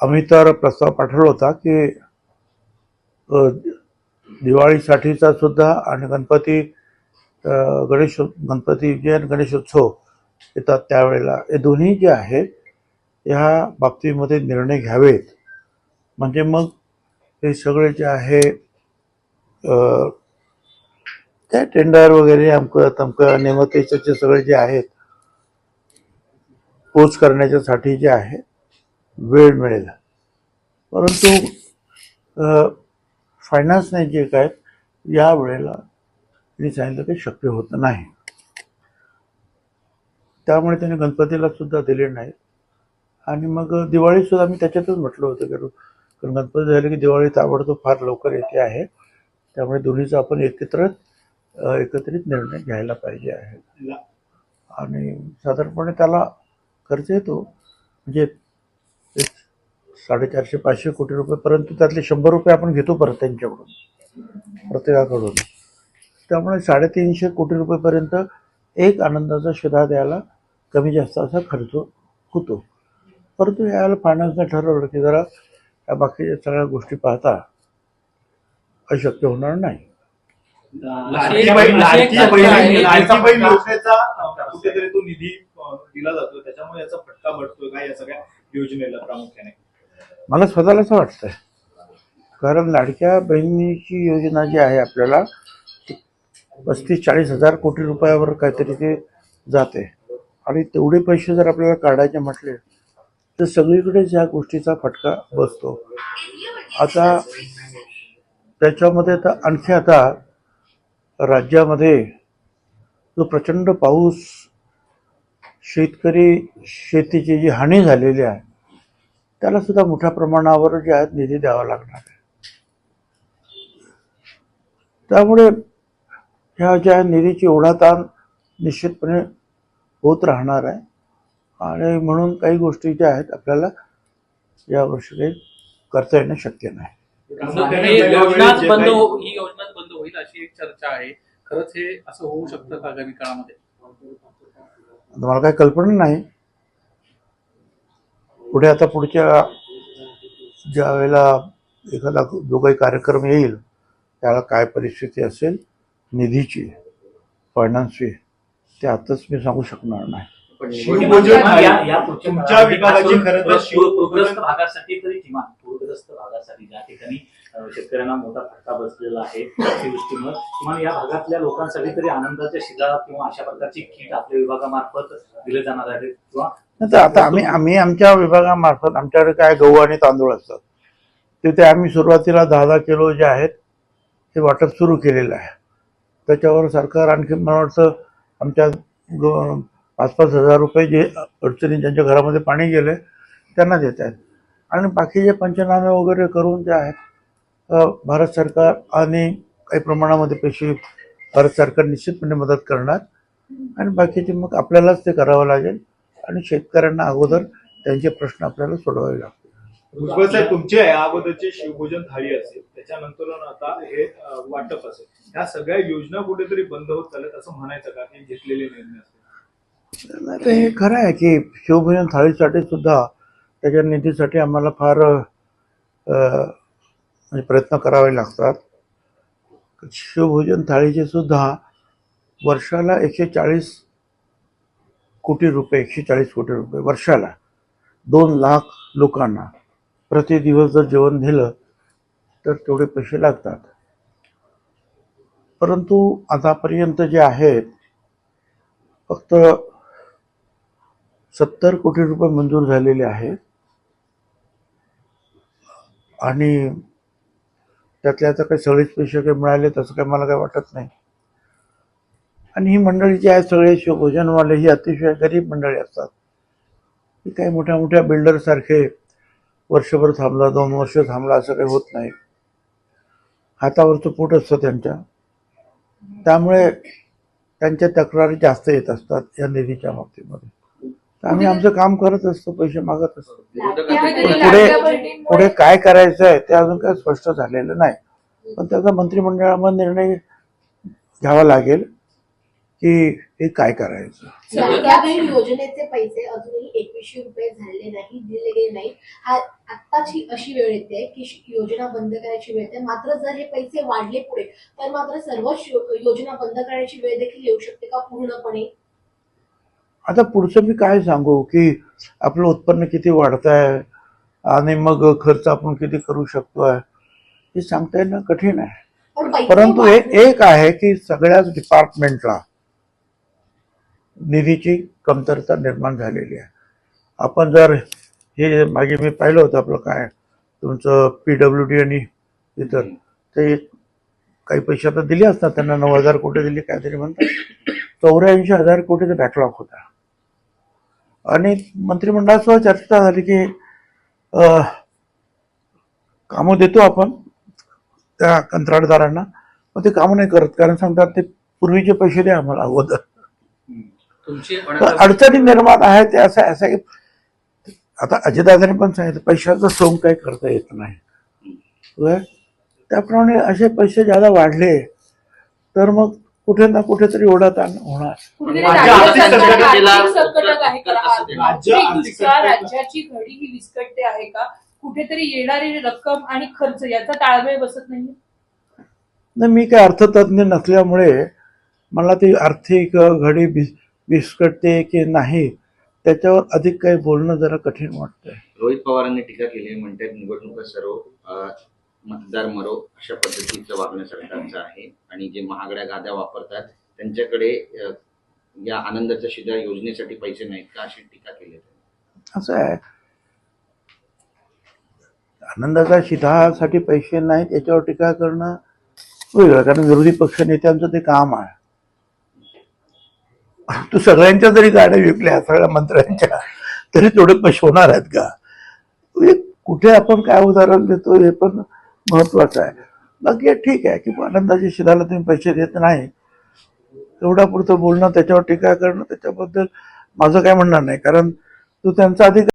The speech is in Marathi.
आम्ही तर प्रस्ताव पाठवला होता की दिवाळीसाठीचा सुद्धा आणि गणपती गणेश गणपती विजयन गणेशोत्सव येतात त्यावेळेला. हे दोन्ही जे आहेत ह्या बाबतीमध्ये निर्णय घ्यावेत. म्हणजे मग हे सगळे जे आहे त्या काय टेंडर वगैरे अमकं तमकं नेमकेचे जे सगळे जे आहेत पोच करण्याच्यासाठी जे आहे वेळ मिळेल. परंतु फायनान्सने जे काय या वेळेला त्यांनी सांगितलं की शक्य होत नाही. त्यामुळे त्यांनी गणपतीला सुद्धा दिले नाही आणि मग दिवाळी सुद्धा मी त्याच्यातच म्हटलं होतं की कारण गणपती झाले की दिवाळी ताबडतोब फार लवकर येते आहे. त्यामुळे दोन्हीचा आपण एकत्र अ, एकत्रित निर्णय घ्यायला पाहिजे आहे. आणि साधारणपणे त्याला खर्च येतो. म्हणजे एक साडेचारशे पाचशे कोटी रुपये परंतु त्यातले शंभर रुपये आपण घेतो परत त्यांच्याकडून प्रत्येकाकडून. त्यामुळे साडेतीनशे कोटी रुपयेपर्यंत एक आनंदाचा शिधा द्यायला कमी जास्त असा खर्च होतो. परंतु यावेळेला फायनान्सने ठरवलं की जरा या बाकीच्या सगळ्या गोष्टी पाहता अशक्य होणार नाही. कुठेतरी तो निधी दिला जातो. त्याच्यामुळे याचा फटका बसतोय का या सगळ्या योजनेला प्रामुख्याने. मला स्वतःला असं वाटतंय. कारण लाडक्या बहिणीची योजना जी आहे आपल्याला पस्तीस चाळीस हजार कोटी रुपयावर काहीतरी ते जाते. आणि तेवढे पैसे जर आपल्याला काढायचे म्हटले तर सगळीकडेच ह्या गोष्टीचा फटका बसतो. आता त्याच्यामध्ये तर आणखी आता राज्यामध्ये जो प्रचंड पाऊस शेतकरी शेतीची जी हानी झालेली आहे त्याला सुद्धा मोठ्या प्रमाणावर जे आहेत निधी द्यावा लागणार आहे. त्यामुळे ह्या ज्या निधीची ओढाताण निश्चितपणे होत राहणार आहे आणि म्हणून काही गोष्टी ज्या आहेत आपल्याला यावर्षी काही करता येणं शक्य नाही. हे बंद बंद होईल अशी एक चर्चा आहे. खरंच हे असं होऊ शकतं का आगामी काळामध्ये? मला काही कल्पना नाही. पुढे आता पुढच्या ज्या वेळेला एखादा जो काही कार्यक्रम येईल त्याला काय परिस्थिती असेल निधीची फायनान्सची ते आताच मी सांगू शकणार नाही. या पुढच्या तुमच्या खरं तर भागासाठी तरी किमान पूरग्रस्त भागासाठी ज्या ठिकाणी शेतकऱ्यांना मोठा फटका बसलेला आहे अतिवृष्टीमुळे किमान या भागातल्या लोकांसाठी तरी आनंदाच्या शिधा किंवा अशा प्रकारची किट आपल्या विभागामार्फत दिले जाणार आहे किंवा नाही तर आता आम्ही आम्ही आमच्या विभागामार्फत आमच्याकडे काय गहू आणि तांदूळ असतात. तिथे आम्ही सुरुवातीला दहा दहा किलो जे आहेत ते वाटप सुरू केलेलं आहे. त्याच्यावर सरकार आणखी मला वाटतं आमच्या ग- पाच पाच हजार रुपये जे अडचणी ज्यांच्या घरामध्ये पाणी गेले त्यांना देत आहेत. आणि बाकीचे पंचनामे वगैरे करून जे आहेत भारत सरकार आणि काही प्रमाणामध्ये पैसे भारत सरकार निश्चितपणे मदत करणार. आणि बाकीचे मग आपल्यालाच ते करावं लागेल आणि शेतकऱ्यांना अगोदर त्यांचे प्रश्न आपल्याला सोडवावे लागतील. भुजबळ साहेब तुमची अगोदरची शिवभोजन थाळी असेल त्याच्यानंतर आता हे वाटप असेल. ह्या सगळ्या योजना कुठेतरी बंद होत चालत असं म्हणायचं का? की घेतलेले निर्णय असेल. नाही तर हे खरं आहे की शिवभोजन थाळीसाठी सुद्धा त्याच्या निधीसाठी आम्हाला फार म्हणजे प्रयत्न करावे लागतात. शिवभोजन थाळीचे सुद्धा वर्षाला एकशे चाळीस कोटी रुपये एकशे चाळीस कोटी रुपये वर्षाला दोन लाख लोकांना प्रति दिवस जर जेवण दिलं तर तेवढे पैसे लागतात. परंतु आतापर्यंत जे आहेत फक्त सत्तर कोटी रुपये मंजूर झालेले आहेत. आणि त्यातल्या आता काही सगळेच पैसे काही मिळाले तसं काही मला काही वाटत नाही. आणि ही मंडळी जी आहेत सगळे शिवभोजनवाले ही अतिशय गरीब मंडळी असतात. ही काही मोठ्या मोठ्या बिल्डरसारखे वर्षभर थांबला दोन वर्ष थांबला असं काही होत नाही. हातावरचं पोट असतं त्यांच्या. त्यामुळे त्यांच्या तक्रारी जास्त येत असतात या निधीच्या बाबतीमध्ये. आम्ही आमचं काम करत असतो पैसे मागत असतो. पण पुढे पुढे काय करायचं आहे ते अजून काही स्पष्ट झालेलं नाही. पण त्याचा मंत्रिमंडळामध्ये निर्णय घ्यावा लागेल की हे काय करायचं. योजनेचे पैसे अजूनही एकवीसशे रुपये झालेले नाही दिले गेले नाही. हा आत्ताची अशी वेळ येते की योजना बंद करायची वेळ येते. मात्र जर हे पैसे वाढले पुढे तर मात्र सर्व योजना बंद करण्याची वेळ देखील येऊ शकते का पूर्णपणे? आता पुढचं मी काय सांगू की आपलं उत्पन्न किती वाढत आहे आणि मग खर्च आपण किती करू शकतोय हे सांगता येणं कठीण आहे. परंतु हे एक आहे की सगळ्याच डिपार्टमेंटला निधीची कमतरता निर्माण झालेली आहे. आपण जर हे मागे मी पाहिलं होतं आपलं काय तुमचं पी डब्ल्यू डी आणि इतर ते काही पैसे आता दिले असतात त्यांना नऊ हजार कोटी दिले काहीतरी म्हणतात. चौऱ्याऐंशी हजार कोटीचा बॅकलॉग होता. आणि मंत्रिमंडळासह चर्चा झाली की कामं देतो आपण त्या कंत्राटदारांना पण ते कामं नाही करत. कारण सांगतात ते पूर्वीचे पैसे द्या आम्हाला अगोदर. अडचणी निर्माण आहे ते असं असं आता अजितदादांनी पण सांगितलं पैशाचं सोंग काही करता येत नाही? त्याप्रमाणे असे पैसे ज्यादा वाढले तर मग कुठे ना कुठेतरी ओढाताण होणार. कुठेतरी राज्य राज्य आर्थिक सरकार संकटात गेला, आर्थिक संकटात आहे का? असं ते. राज्य आर्थिक आर्थिक दृष्ट्या संकटात- राज्याची घडी ही विस्कटते आहे का? कुठेतरी येणारी रक्कम आणि खर्च याचा ताळमेळ बसत नाही नाही मी काय अर्थतज्ञ नसल्यामुळे मला ती आर्थिक घडी बिस विस्कटते की नाही त्याच्यावर अधिक काही बोलणं जरा कठीण वाटतंय. रोहित पवारांनी टीका केली आहे म्हणतात निवडणुका सर्व मतदार मरो अशा पद्धतीचं वागणं सरकारचं आहे. आणि जे महागड्या गाद्या वापरतात त्यांच्याकडे या आनंदाच्या शिधा योजनेसाठी पैसे नाहीत का अशी टीका केली असं आहे. आनंदाच्या शिधासाठी पैसे नाहीत याच्यावर टीका करणं वेगळं कारण विरोधी पक्ष नेत्यांचं ते काम आहे. तू सगळ्यांच्या जरी गाड्या विकल्या सगळ्या मंत्र्यांच्या तरी तेवढे पैसे होणार आहेत का? हे कुठे आपण काय उदाहरण देतो हे पण महत्वाचं आहे. बाकी ठीक आहे की आनंदाच्या शिधाला तुम्ही पैसे देत नाही. तेवढा पुरतं बोलणं त्याच्यावर टीका करणं त्याच्याबद्दल माझं काय म्हणणार नाही. कारण तू त्यांचा अधिकार